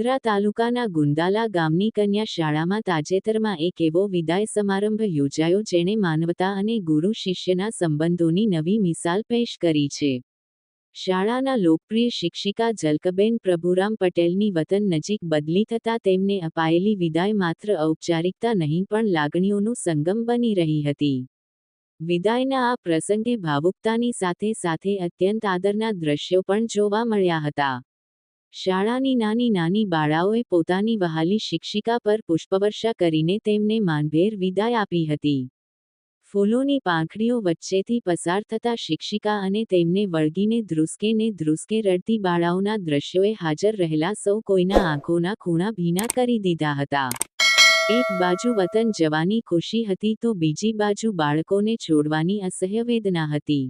મુન્દ્રા તાલુકાના ગુંદાલા ગામની કન્યા શાળામાં તાજેતરમાં એક એવો વિદાય સમારંભ યોજાયો જેણે માનવતા અને ગુરુ શિષ્યના સંબંધોની નવી મિસાલ પેશ કરી છે. શાળાના લોકપ્રિય શિક્ષિકા જલકબેન પ્રભુરામ પટેલની વતન નજીક બદલી થતાં તેમને અપાયેલી વિદાય માત્ર ઔપચારિકતા નહીં પણ લાગણીઓનું સંગમ બની રહી હતી. વિદાયના આ પ્રસંગે ભાવુકતાની સાથે સાથે અત્યંત આદરના દ્રશ્યો પણ જોવા મળ્યા હતા. શાળાની નાની નાની બાળાઓએ પોતાની વહાલી શિક્ષિકા પર પુષ્પવર્ષા કરીને તેમને માનભેર વિદાય આપી હતી. ફૂલોની પાંખડીઓ વચ્ચેથી પસાર થતા શિક્ષિકા અને તેમને વળગીને ધ્રુસકે ને ધ્રુસકે રડતી બાળાઓના દ્રશ્યોએ હાજર રહેલા સૌ કોઈના આંખોના ખૂણા ભીના કરી દીધા હતા. એક બાજુ વતન જવાની ખુશી હતી તો બીજી બાજુ બાળકોને છોડવાની અસહ્ય વેદના હતી.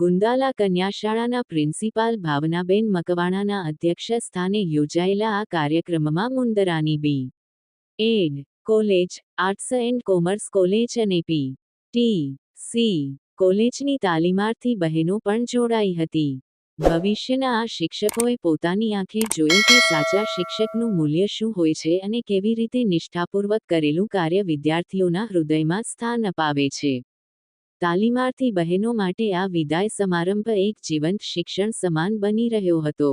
ગુંદાલા કન્યાશાળાના પ્રિન્સિપાલ ભાવનાબેન મકવાણાના અધ્યક્ષ સ્થાને યોજાયેલા આ કાર્યક્રમમાં મુંદરાની B. Ed. College, arts and commerce college અને પી. ટી. સી. કોલેજની તાલીમાર્થી બહેનો પણ જોડાઈ હતી. ભવિષ્યના આ શિક્ષકોએ પોતાની આંખે જોયું કે સાચા શિક્ષકનું મૂલ્ય શું હોય છે અને કેવી રીતે નિષ્ઠાપૂર્વક કરેલું કાર્ય વિદ્યાર્થીઓના હૃદયમાં સ્થાન અપાવે છે. તાલીમાર્થી બહેનો માટે આ વિદાય સમારંભ એક જીવંત શિક્ષણ સમાન બની રહ્યો હતો.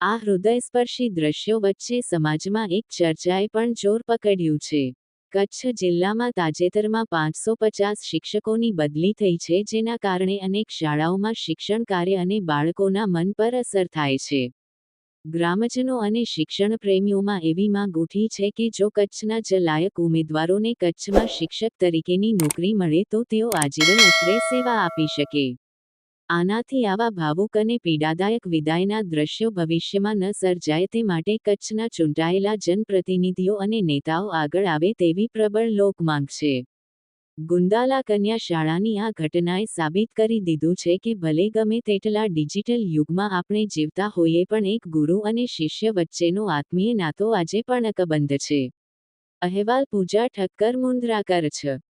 આ હૃદયસ્પર્શી દ્રશ્યો વચ્ચે સમાજમાં એક ચર્ચાએ પણ જોર પકડ્યું છે. કચ્છ જિલ્લામાં તાજેતરમાં પાંચસો પચાસ શિક્ષકોની બદલી થઈ છે જેના કારણે અનેક શાળાઓમાં શિક્ષણ કાર્ય અને બાળકોના મન પર અસર થાય છે. ગ્રામજનો અને શિક્ષણ પ્રેમીઓમાં એવી માંગ ઉઠી છે કે જો કચ્છના જ લાયક ઉમેદવારોને કચ્છમાં શિક્ષક તરીકેની નોકરી મળે તો તેઓ આજીવન અત્રે સેવા આપી શકે. આનાથી આવા ભાવુક અને પીડાદાયક વિદાયના દ્રશ્યો ભવિષ્યમાં ન સર્જાય તે માટે કચ્છના ચૂંટાયેલા જનપ્રતિનિધિઓ અને નેતાઓ આગળ આવે તેવી પ્રબળ લોકમાંગ છે. ગુંદાલા કન્યા શાળાની આ ઘટનાએ સાબિત કરી દીધું છે કે ભલે ગમે તેટલા ડિજિટલ યુગમાં આપણે જીવતા હોઈએ પણ એક ગુરુ અને શિષ્ય વચ્ચેનો આત્મીય નાતો આજે પણ અકબંધ છે. અહેવાલ પૂજા ઠક્કર મુંદ્રા કચ્છ